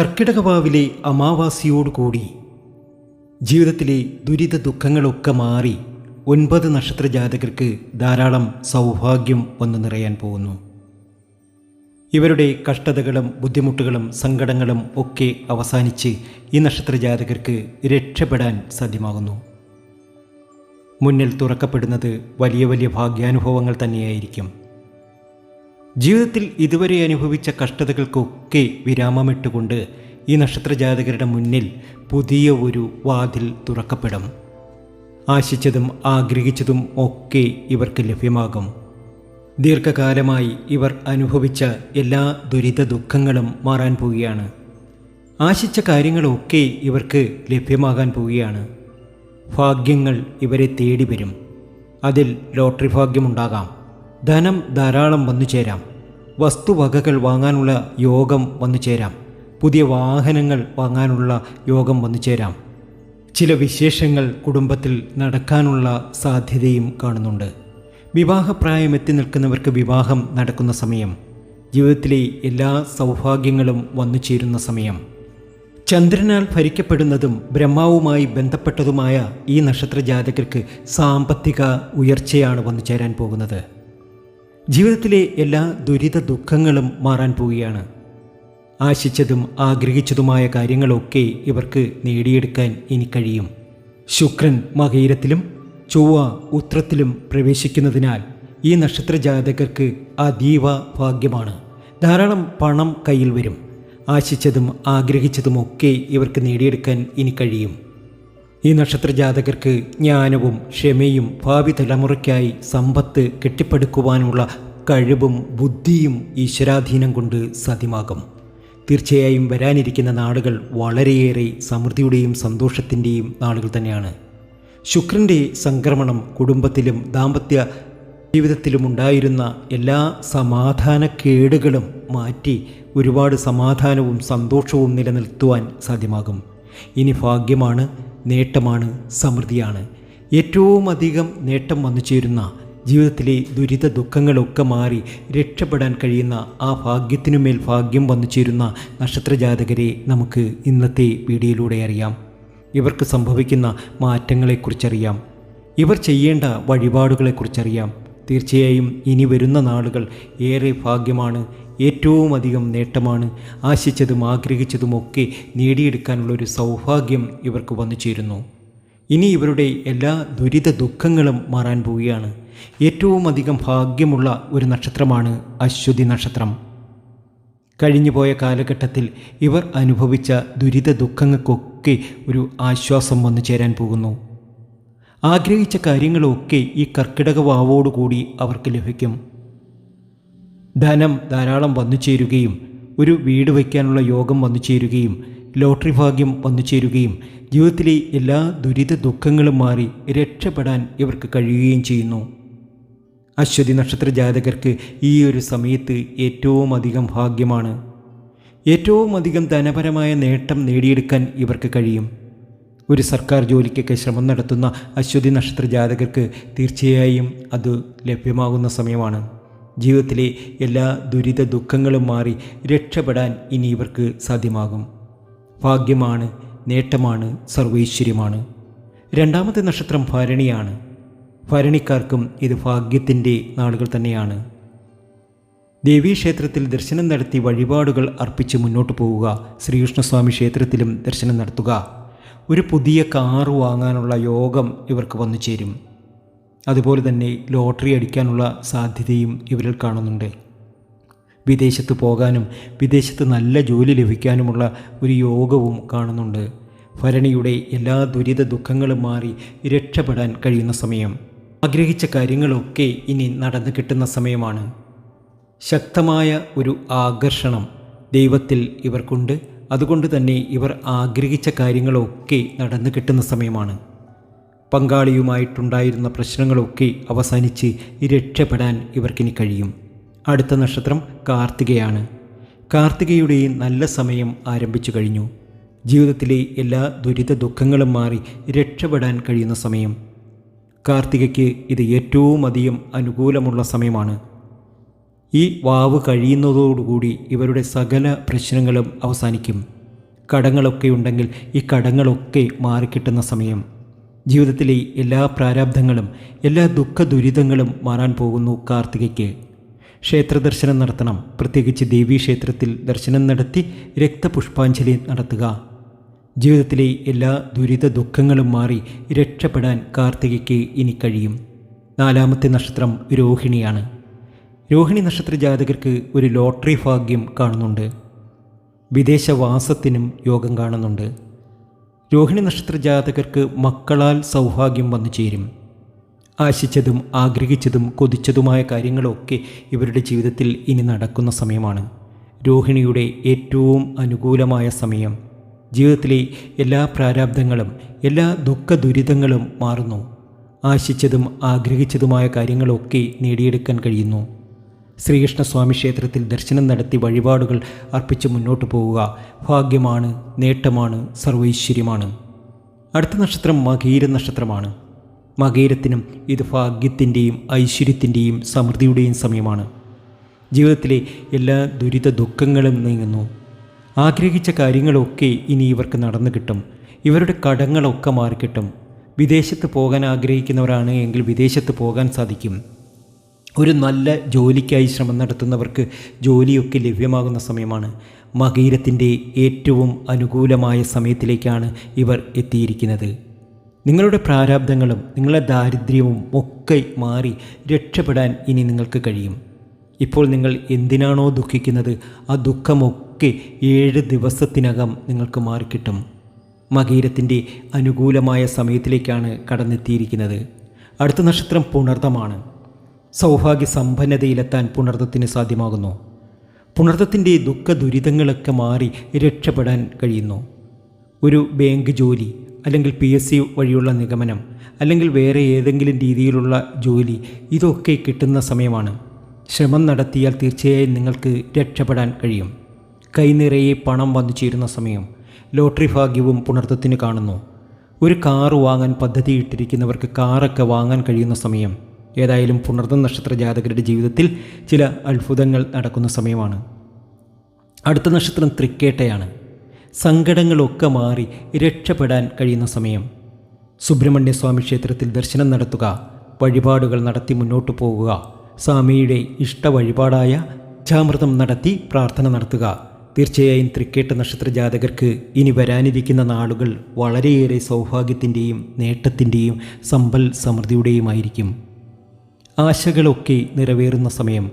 കർക്കിടകവാവിലെ അമാവാസിയോടുകൂടി ജീവിതത്തിലെ ദുരിത ദുഃഖങ്ങളൊക്കെ മാറി ഒൻപത് നക്ഷത്ര ജാതകർക്ക് ധാരാളം സൗഭാഗ്യം വന്നു നിറയാൻ പോകുന്നു. ഇവരുടെ കഷ്ടതകളും ബുദ്ധിമുട്ടുകളും സങ്കടങ്ങളും ഒക്കെ അവസാനിച്ച് ഈ നക്ഷത്ര ജാതകർക്ക് രക്ഷപ്പെടാൻ സാധ്യമാകുന്നു. മുന്നിൽ തുറക്കപ്പെടുന്നത് വലിയ വലിയ ഭാഗ്യാനുഭവങ്ങൾ തന്നെയായിരിക്കും. ജീവിതത്തിൽ ഇതുവരെ അനുഭവിച്ച കഷ്ടതകൾക്കൊക്കെ വിരാമമിട്ടുകൊണ്ട് ഈ നക്ഷത്രജാതകരുടെ മുന്നിൽ പുതിയ ഒരു വാതിൽ തുറക്കപ്പെടും. ആശിച്ചതും ആഗ്രഹിച്ചതും ഒക്കെ ഇവർക്ക് ലഭ്യമാകും. ദീർഘകാലമായി ഇവർ അനുഭവിച്ച എല്ലാ ദുരിത ദുഃഖങ്ങളും മാറാൻ പോവുകയാണ്. ആശിച്ച കാര്യങ്ങളൊക്കെ ഇവർക്ക് ലഭ്യമാകാൻ പോവുകയാണ്. ഭാഗ്യങ്ങൾ ഇവരെ തേടി വരും അതിൽ ലോട്ടറി ഭാഗ്യമുണ്ടാകാം. ധനം ധാരാളം വന്നു ചേരാം വസ്തുവകകൾ വാങ്ങാനുള്ള യോഗം വന്നു ചേരാം. പുതിയ വാഹനങ്ങൾ വാങ്ങാനുള്ള യോഗം വന്നു ചേരാം. ചില വിശേഷങ്ങൾ കുടുംബത്തിൽ നടക്കാനുള്ള സാധ്യതയും കാണുന്നുണ്ട്. വിവാഹപ്രായം എത്തി നിൽക്കുന്നവർക്ക് വിവാഹം നടക്കുന്ന സമയം. ജീവിതത്തിലെ എല്ലാ സൗഭാഗ്യങ്ങളും വന്നു ചേരുന്ന സമയം. ചന്ദ്രനാൽ ഭരിക്കപ്പെടുന്നതും ബ്രഹ്മാവുമായി ബന്ധപ്പെട്ടതുമായ ഈ നക്ഷത്രജാതകർക്ക് സാമ്പത്തിക ഉയർച്ചയാണ് വന്നു ചേരാൻ പോകുന്നത്. ജീവിതത്തിലെ എല്ലാ ദുരിത ദുഃഖങ്ങളും മാറാൻ പോവുകയാണ്. ആശിച്ചതും ആഗ്രഹിച്ചതുമായ കാര്യങ്ങളൊക്കെ ഇവർക്ക് നേടിയെടുക്കാൻ ഇനി കഴിയും. ശുക്രൻ മകയിരത്തിലും ചൊവ്വ ഉത്രത്തിലും പ്രവേശിക്കുന്നതിനാൽ ഈ നക്ഷത്ര ജാതകർക്ക് അതീവ ഭാഗ്യമാണ്. ധാരാളം പണം കയ്യിൽ വരും. ആശിച്ചതും ആഗ്രഹിച്ചതുമൊക്കെ ഇവർക്ക് നേടിയെടുക്കാൻ ഇനി കഴിയും. ഈ നക്ഷത്ര ജാതകർക്ക് ജ്ഞാനവും ക്ഷമയും ഭാവി തലമുറയ്ക്കായി സമ്പത്ത് കെട്ടിപ്പടുക്കുവാനുള്ള കഴിവും ബുദ്ധിയും ഈശ്വരാധീനം കൊണ്ട് സാധ്യമാകും. തീർച്ചയായും വരാനിരിക്കുന്ന നാളുകൾ വളരെയേറെ സമൃദ്ധിയുടെയും സന്തോഷത്തിന്റെയും നാളുകൾ തന്നെയാണ്. ശുക്രന്റെ സംക്രമണം കുടുംബത്തിലും ദാമ്പത്യ ജീവിതത്തിലും ഉണ്ടായിരുന്ന എല്ലാ സമാധാനക്കേടുകളും മാറ്റി ഒരുപാട് സമാധാനവും സന്തോഷവും നിലനിർത്തുവാൻ സാധ്യമാകും. ഇനി ഭാഗ്യമാണ് നേട്ടമാണ് സമൃദ്ധിയാണ്. ഏറ്റവും അധികം നേട്ടം വന്നു ചേരുന്ന ജീവിതത്തിലെ ദുരിത ദുഃഖങ്ങളൊക്കെ മാറി രക്ഷപ്പെടാൻ കഴിയുന്ന ആ ഭാഗ്യത്തിനുമേൽ ഭാഗ്യം വന്നു ചേരുന്ന നക്ഷത്രജാതകരെ നമുക്ക് ഇന്നത്തെ വീഡിയോയിലൂടെ അറിയാം. ഇവർക്ക് സംഭവിക്കുന്ന മാറ്റങ്ങളെക്കുറിച്ചറിയാം. ഇവർ ചെയ്യേണ്ട വഴിപാടുകളെക്കുറിച്ചറിയാം. തീർച്ചയായും ഇനി വരുന്ന നാളുകൾ ഏറെ ഭാഗ്യമാണ്. ഏറ്റവും അധികം നേട്ടമാണ്. ആശിച്ചതും ആഗ്രഹിച്ചതുമൊക്കെ നേടിയെടുക്കാനുള്ള ഒരു സൗഭാഗ്യം ഇവർക്ക് വന്നു ചേരുന്നു ഇനി ഇവരുടെ എല്ലാ ദുരിത ദുഃഖങ്ങളും മാറാൻ പോവുകയാണ്. ഏറ്റവും അധികം ഭാഗ്യമുള്ള ഒരു നക്ഷത്രമാണ് അശ്വതി നക്ഷത്രം. കഴിഞ്ഞുപോയ കാലഘട്ടത്തിൽ ഇവർ അനുഭവിച്ച ദുരിത ദുഃഖങ്ങൾക്കൊക്കെ ഒരു ആശ്വാസം വന്നു ചേരാൻ പോകുന്നു. ആഗ്രഹിച്ച കാര്യങ്ങളൊക്കെ ഈ കർക്കിടക വാവോടുകൂടി അവർക്ക് ലഭിക്കും. ധനം ധാരാളം വന്നു ചേരുകയും ഒരു വീട് വയ്ക്കാനുള്ള യോഗം വന്നു ചേരുകയും ലോട്ടറി ഭാഗ്യം വന്നു ചേരുകയും ജീവിതത്തിലെ എല്ലാ ദുരിത ദുഃഖങ്ങളും മാറി രക്ഷപ്പെടാൻ ഇവർക്ക് കഴിയുകയും ചെയ്യുന്നു. അശ്വതി നക്ഷത്ര ജാതകർക്ക് ഈ ഒരു സമയത്ത് ഏറ്റവും അധികം ഭാഗ്യമാണ്. ഏറ്റവും അധികം ധനപരമായ നേട്ടം നേടിയെടുക്കാൻ ഇവർക്ക് കഴിയും. ഒരു സർക്കാർ ജോലിക്കൊക്കെ ശ്രമം നടത്തുന്ന അശ്വതി നക്ഷത്ര ജാതകർക്ക് തീർച്ചയായും അത് ലഭ്യമാകുന്ന സമയമാണ്. ജീവിതത്തിലെ എല്ലാ ദുരിത ദുഃഖങ്ങളും മാറി രക്ഷപ്പെടാൻ ഇനി ഇവർക്ക് സാധ്യമാകും. ഭാഗ്യമാണ് നേട്ടമാണ് സർവൈശ്വര്യമാണ്. രണ്ടാമത്തെ നക്ഷത്രം ഭരണിയാണ്. ഭരണിക്കാർക്കും ഇത് ഭാഗ്യത്തിന്റെ നാളുകൾ തന്നെയാണ്. ദേവീക്ഷേത്രത്തിൽ ദർശനം നടത്തി വഴിപാടുകൾ അർപ്പിച്ച് മുന്നോട്ട് പോവുക. ശ്രീകൃഷ്ണസ്വാമി ക്ഷേത്രത്തിലും ദർശനം നടത്തുക. ഒരു പുതിയ കാറ് വാങ്ങാനുള്ള യോഗം ഇവർക്ക് വന്നു ചേരും അതുപോലെ തന്നെ ലോട്ടറി അടിക്കാനുള്ള സാധ്യതയും ഇവരിൽ കാണുന്നുണ്ട്. വിദേശത്ത് പോകാനും വിദേശത്ത് നല്ല ജോലി ലഭിക്കാനുമുള്ള ഒരു യോഗവും കാണുന്നുണ്ട്. ഭരണിയുടെ എല്ലാ ദുരിത ദുഃഖങ്ങളും മാറി രക്ഷപ്പെടാൻ കഴിയുന്ന സമയം. ആഗ്രഹിച്ച കാര്യങ്ങളൊക്കെ ഇനി നടന്നു കിട്ടുന്ന സമയമാണ്. ശക്തമായ ഒരു ആകർഷണം ദൈവത്തിൽ ഇവർക്കുണ്ട്. അതുകൊണ്ട് തന്നെ ഇവർ ആഗ്രഹിച്ച കാര്യങ്ങളൊക്കെ നടന്നു കിട്ടുന്ന സമയമാണ്. പങ്കാളിയുമായിട്ടുണ്ടായിരുന്ന പ്രശ്നങ്ങളൊക്കെ അവസാനിച്ച് രക്ഷപ്പെടാൻ ഇവർക്കിനി കഴിയും. അടുത്ത നക്ഷത്രം കാർത്തികയാണ്. കാർത്തികയുടെ നല്ല സമയം ആരംഭിച്ചു കഴിഞ്ഞു. ജീവിതത്തിലെ എല്ലാ ദുരിത ദുഃഖങ്ങളും മാറി രക്ഷപ്പെടാൻ കഴിയുന്ന സമയം. കാർത്തികയ്ക്ക് ഇത് ഏറ്റവും അധികം അനുകൂലമുള്ള സമയമാണ്. ഈ വാവ് കഴിയുന്നതോടുകൂടി ഇവരുടെ സകല പ്രശ്നങ്ങളും അവസാനിക്കും. കടങ്ങളൊക്കെ ഉണ്ടെങ്കിൽ ഈ കടങ്ങളൊക്കെ മാറിക്കിട്ടുന്ന സമയം. ജീവിതത്തിലെ എല്ലാ പ്രാരാബ്ധങ്ങളും എല്ലാ ദുഃഖ ദുരിതങ്ങളും മാറാൻ പോകുന്നു കാർത്തികയ്ക്ക്. ക്ഷേത്ര ദർശനം നടത്തണം. പ്രത്യേകിച്ച് ദേവീക്ഷേത്രത്തിൽ ദർശനം നടത്തി രക്തപുഷ്പാഞ്ജലി നടത്തുക. ജീവിതത്തിലെ എല്ലാ ദുരിത ദുഃഖങ്ങളും മാറി രക്ഷപ്പെടാൻ കാർത്തികയ്ക്ക് ഇനി കഴിയും. നാലാമത്തെ നക്ഷത്രം രോഹിണിയാണ്. രോഹിണി നക്ഷത്ര ജാതകർക്ക് ഒരു ലോട്ടറി ഭാഗ്യം കാണുന്നുണ്ട്. വിദേശവാസത്തിനും യോഗം കാണുന്നുണ്ട്. രോഹിണി നക്ഷത്ര ജാതകർക്ക് മക്കളാൽ സൗഭാഗ്യം വന്നു ചേരും. ആശിച്ചതും ആഗ്രഹിച്ചതും കൊതിച്ചതുമായ കാര്യങ്ങളൊക്കെ ഇവരുടെ ജീവിതത്തിൽ ഇനി നടക്കുന്ന സമയമാണ്. രോഹിണിയുടെ ഏറ്റവും അനുകൂലമായ സമയം. ജീവിതത്തിലെ എല്ലാ പ്രാരാബ്ദങ്ങളും എല്ലാ ദുഃഖ ദുരിതങ്ങളും മാറുന്നു. ആശിച്ചതും ആഗ്രഹിച്ചതുമായ കാര്യങ്ങളൊക്കെ നേടിയെടുക്കാൻ കഴിയുന്നു. ശ്രീകൃഷ്ണസ്വാമി ക്ഷേത്രത്തിൽ ദർശനം നടത്തി വഴിപാടുകൾ അർപ്പിച്ച് മുന്നോട്ട് പോവുക. ഭാഗ്യമാണ് നേട്ടമാണ് സർവൈശ്വര്യമാണ്. അടുത്ത നക്ഷത്രം മകീര നക്ഷത്രമാണ്. മകീരത്തിനും ഇത് ഭാഗ്യത്തിന്റെയും ഐശ്വര്യത്തിന്റെയും സമൃദ്ധിയുടെയും സമയമാണ്. ജീവിതത്തിലെ എല്ലാ ദുരിത ദുഃഖങ്ങളും നീങ്ങുന്നു. ആഗ്രഹിച്ച കാര്യങ്ങളൊക്കെ ഇനി ഇവർക്ക് നടന്നു കിട്ടും. ഇവരുടെ കടങ്ങളൊക്കെ മാറിക്കിട്ടും. വിദേശത്ത് പോകാൻ ആഗ്രഹിക്കുന്നവരാണ് എങ്കിൽ വിദേശത്ത് പോകാൻ സാധിക്കും. ഒരു നല്ല ജോലിക്കായി ശ്രമം നടത്തുന്നവർക്ക് ജോലിയൊക്കെ ലഭ്യമാകുന്ന സമയമാണ്. മകീരത്തിന്റെ ഏറ്റവും അനുകൂലമായ സമയത്തിലേക്കാണ് ഇവർ എത്തിയിരിക്കുന്നത്. നിങ്ങളുടെ പ്രാരാബ്ദങ്ങളും നിങ്ങളുടെ ദാരിദ്ര്യവും ഒക്കെ മാറി രക്ഷപ്പെടാൻ ഇനി നിങ്ങൾക്ക് കഴിയും. ഇപ്പോൾ നിങ്ങൾ എന്തിനാണോ ദുഃഖിക്കുന്നത്? ആ ദുഃഖമൊക്കെ ഏഴ് ദിവസത്തിനകം നിങ്ങൾക്ക് മാറിക്കിട്ടും. മകീരത്തിന്റെ അനുകൂലമായ സമയത്തിലേക്കാണ് കടന്നെത്തിയിരിക്കുന്നത്. അടുത്ത നക്ഷത്രം പുണർദമാണ് സൗഭാഗ്യ സമ്പന്നതയിലെത്താൻ പുണർത്തത്തിന് സാധ്യമാകുന്നു. പുണർത്തത്തിന്റെ ദുഃഖ ദുരിതങ്ങളൊക്കെ മാറി രക്ഷപ്പെടാൻ കഴിയുന്നു. ഒരു ബാങ്ക് ജോലി അല്ലെങ്കിൽ പി എസ് സി വഴിയുള്ള നിഗമനം അല്ലെങ്കിൽ വേറെ ഏതെങ്കിലും രീതിയിലുള്ള ജോലി ഇതൊക്കെ കിട്ടുന്ന സമയമാണ്. ശ്രമം നടത്തിയാൽ തീർച്ചയായും നിങ്ങൾക്ക് രക്ഷപ്പെടാൻ കഴിയും. കൈനിറയെ പണം വന്നു ചേരുന്ന സമയം ലോട്ടറി ഭാഗ്യവും പുണർത്തത്തിന് കാണുന്നു. ഒരു കാറ് വാങ്ങാൻ പദ്ധതിയിട്ടിരിക്കുന്നവർക്ക് കാറൊക്കെ വാങ്ങാൻ കഴിയുന്ന സമയം ഏതായാലും പുണർന്ന നക്ഷത്ര ജാതകരുടെ ജീവിതത്തിൽ ചില അത്ഭുതങ്ങൾ നടക്കുന്ന സമയമാണ്. അടുത്ത നക്ഷത്രം തൃക്കേട്ടയാണ്. സങ്കടങ്ങളൊക്കെ മാറി രക്ഷപ്പെടാൻ കഴിയുന്ന സമയം. സുബ്രഹ്മണ്യസ്വാമി ക്ഷേത്രത്തിൽ ദർശനം നടത്തുക വഴിപാടുകൾ നടത്തി മുന്നോട്ട് പോകുക സ്വാമിയുടെ ഇഷ്ട വഴിപാടായ ചാമൃതം നടത്തി പ്രാർത്ഥന നടത്തുക. തീർച്ചയായും തൃക്കേട്ട നക്ഷത്ര ജാതകർക്ക് ഇനി വരാനിരിക്കുന്ന നാളുകൾ വളരെയേറെ സൗഭാഗ്യത്തിന്റെയും നേട്ടത്തിന്റെയും സമ്പൽ സമൃദ്ധിയുടെയുമായിരിക്കും. ആശകളൊക്കെ നിറവേറുന്ന സമയം.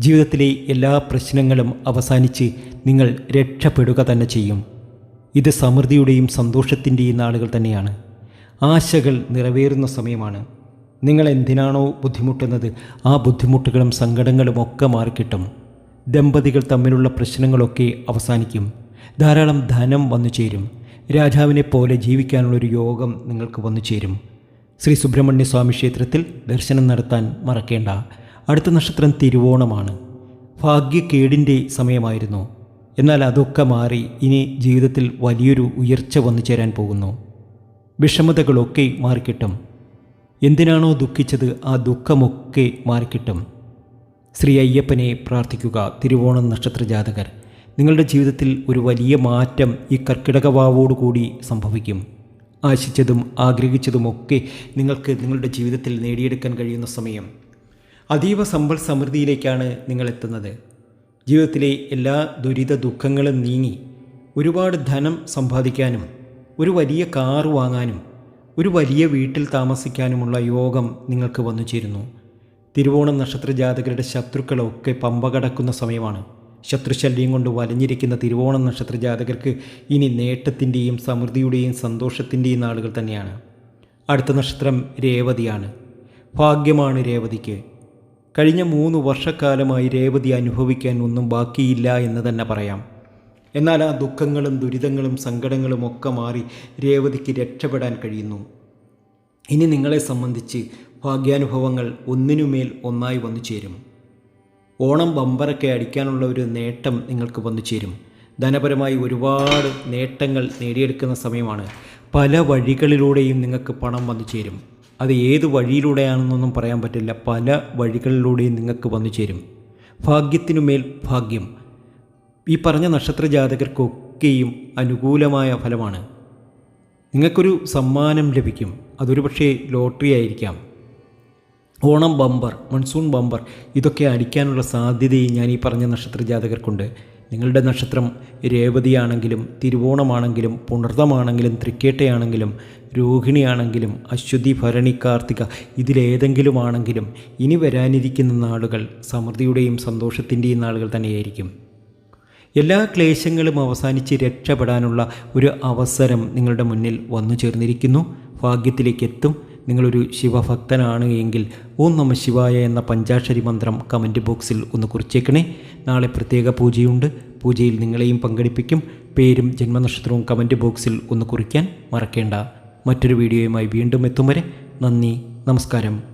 ജീവിതത്തിലെ എല്ലാ പ്രശ്നങ്ങളും അവസാനിച്ച് നിങ്ങൾ രക്ഷപ്പെടുക തന്നെ ചെയ്യും. ഇത് സമൃദ്ധിയുടെയും സന്തോഷത്തിന്റെയും നാളുകൾ തന്നെയാണ്. ആശകൾ നിറവേറുന്ന സമയമാണ്. നിങ്ങൾ എന്തിനാണോ ബുദ്ധിമുട്ടുന്നത് ആ ബുദ്ധിമുട്ടുകളും സങ്കടങ്ങളും ഒക്കെ മാറിക്കിട്ടും. ദമ്പതികൾ തമ്മിലുള്ള പ്രശ്നങ്ങളൊക്കെ അവസാനിക്കും. ധാരാളം ധനം വന്നു ചേരും രാജാവിനെ പോലെ ജീവിക്കാനുള്ളൊരു യോഗം നിങ്ങൾക്ക് വന്നു ചേരും ശ്രീ സുബ്രഹ്മണ്യ സ്വാമി ക്ഷേത്രത്തിൽ ദർശനം നടത്താൻ മറക്കേണ്ട അടുത്ത നക്ഷത്രം തിരുവോണമാണ്. ഭാഗ്യക്കേടിന്റെ സമയമായിരുന്നു. എന്നാൽ അതൊക്കെ മാറി ഇനി ജീവിതത്തിൽ വലിയൊരു ഉയർച്ച വന്നു ചേരാൻ പോകുന്നു. വിഷമതകളൊക്കെ മാറിക്കിട്ടും. എന്തിനാണോ ദുഃഖിച്ചത് ആ ദുഃഖമൊക്കെ മാറിക്കിട്ടും. ശ്രീ അയ്യപ്പനെ പ്രാർത്ഥിക്കുക തിരുവോണം നക്ഷത്ര ജാതകർ. നിങ്ങളുടെ ജീവിതത്തിൽ ഒരു വലിയ മാറ്റം ഈ കർക്കിടകവാവോടുകൂടി സംഭവിക്കും. ആശിച്ചതും ആഗ്രഹിച്ചതുമൊക്കെ നിങ്ങൾക്ക് നിങ്ങളുടെ ജീവിതത്തിൽ നേടിയെടുക്കാൻ കഴിയുന്ന സമയം. അതീവ സമ്പൽ സമൃദ്ധിയിലേക്കാണ് നിങ്ങൾ എത്തുന്നത് ജീവിതത്തിലെ എല്ലാ ദുരിത ദുഃഖങ്ങളും നീങ്ങി ഒരുപാട് ധനം സമ്പാദിക്കാനും ഒരു വലിയ കാർ വാങ്ങാനും ഒരു വലിയ വീട്ടിൽ താമസിക്കാനുമുള്ള യോഗം നിങ്ങൾക്ക് വന്നു ചേരുന്നു തിരുവോണം നക്ഷത്ര ജാതകരുടെ ശത്രുക്കളൊക്കെ പമ്പ കടക്കുന്ന സമയമാണ്. ശത്രുശല്യം കൊണ്ട് വലഞ്ഞിരിക്കുന്ന തിരുവോണ നക്ഷത്ര ജാതകർക്ക് ഇനി നേട്ടത്തിന്റെയും സമൃദ്ധിയുടെയും സന്തോഷത്തിന്റെയും നാളുകൾ തന്നെയാണ്. അടുത്ത നക്ഷത്രം രേവതിയാണ്. ഭാഗ്യമാണ് രേവതിക്ക്. കഴിഞ്ഞ മൂന്ന് വർഷക്കാലമായി രേവതി അനുഭവിക്കാൻ ഒന്നും ബാക്കിയില്ല എന്ന് തന്നെ പറയാം. എന്നാൽ ആ ദുഃഖങ്ങളും ദുരിതങ്ങളും സങ്കടങ്ങളും ഒക്കെ മാറി രേവതിക്ക് രക്ഷപ്പെടാൻ കഴിയുന്നു. ഇനി നിങ്ങളെ സംബന്ധിച്ച് ഭാഗ്യാനുഭവങ്ങൾ ഒന്നിനുമേൽ ഒന്നായി വന്നു ചേരും. ഓണം ബമ്പറൊക്കെ അടിക്കാനുള്ള ഒരു നേട്ടം നിങ്ങൾക്ക് വന്നു ചേരും. ധനപരമായി ഒരുപാട് നേട്ടങ്ങൾ നേടിയെടുക്കുന്ന സമയമാണ്. പല വഴികളിലൂടെയും നിങ്ങൾക്ക് പണം വന്നു ചേരും. അത് ഏത് വഴിയിലൂടെയാണെന്നൊന്നും പറയാൻ പറ്റില്ല. പല വഴികളിലൂടെയും നിങ്ങൾക്ക് വന്നു ചേരും. ഭാഗ്യത്തിനുമേൽ ഭാഗ്യം. ഈ പറഞ്ഞ നക്ഷത്ര ജാതകർക്കൊക്കെയും അനുകൂലമായ ഫലമാണ്. നിങ്ങൾക്കൊരു സമ്മാനം ലഭിക്കും. അതൊരു പക്ഷേ ലോട്ടറി ആയിരിക്കാം. ഓണം ബമ്പർ മൺസൂൺ ബമ്പർ ഇതൊക്കെ അടിക്കാനുള്ള സാധ്യതയും ഞാൻ ഈ പറഞ്ഞ നക്ഷത്ര ജാതകർക്കുണ്ട്. നിങ്ങളുടെ നക്ഷത്രം രേവതിയാണെങ്കിലും തിരുവോണമാണെങ്കിലും പുണർതമാണെങ്കിലും തൃക്കേട്ടയാണെങ്കിലും രോഹിണിയാണെങ്കിലും അശ്വതി ഭരണി കാർത്തിക ഇതിലേതെങ്കിലും ആണെങ്കിലും ഇനി വരാനിരിക്കുന്ന നാളുകൾ സമൃദ്ധിയുടെയും സന്തോഷത്തിന്റെയും നാളുകൾ തന്നെയായിരിക്കും. എല്ലാ ക്ലേശങ്ങളും അവസാനിച്ച് രക്ഷപ്പെടാനുള്ള ഒരു അവസരം നിങ്ങളുടെ മുന്നിൽ വന്നു ചേർന്നിരിക്കുന്നു ഭാഗ്യത്തിലേക്ക് എത്തും. നിങ്ങളൊരു ശിവഭക്തനാണ് എങ്കിൽ ഓം നമ ശിവായ എന്ന പഞ്ചാക്ഷരി മന്ത്രം കമന്റ് ബോക്സിൽ ഒന്ന് കുറിച്ചേക്കണേ. നാളെ പ്രത്യേക പൂജയുണ്ട്. പൂജയിൽ നിങ്ങളെയും പങ്കെടുപ്പിക്കും. പേരും ജന്മനക്ഷത്രവും കമന്റ് ബോക്സിൽ ഒന്ന് കുറിക്കാൻ മറക്കേണ്ട. മറ്റൊരു വീഡിയോയുമായി വീണ്ടും എത്തും വരെ നന്ദി നമസ്കാരം.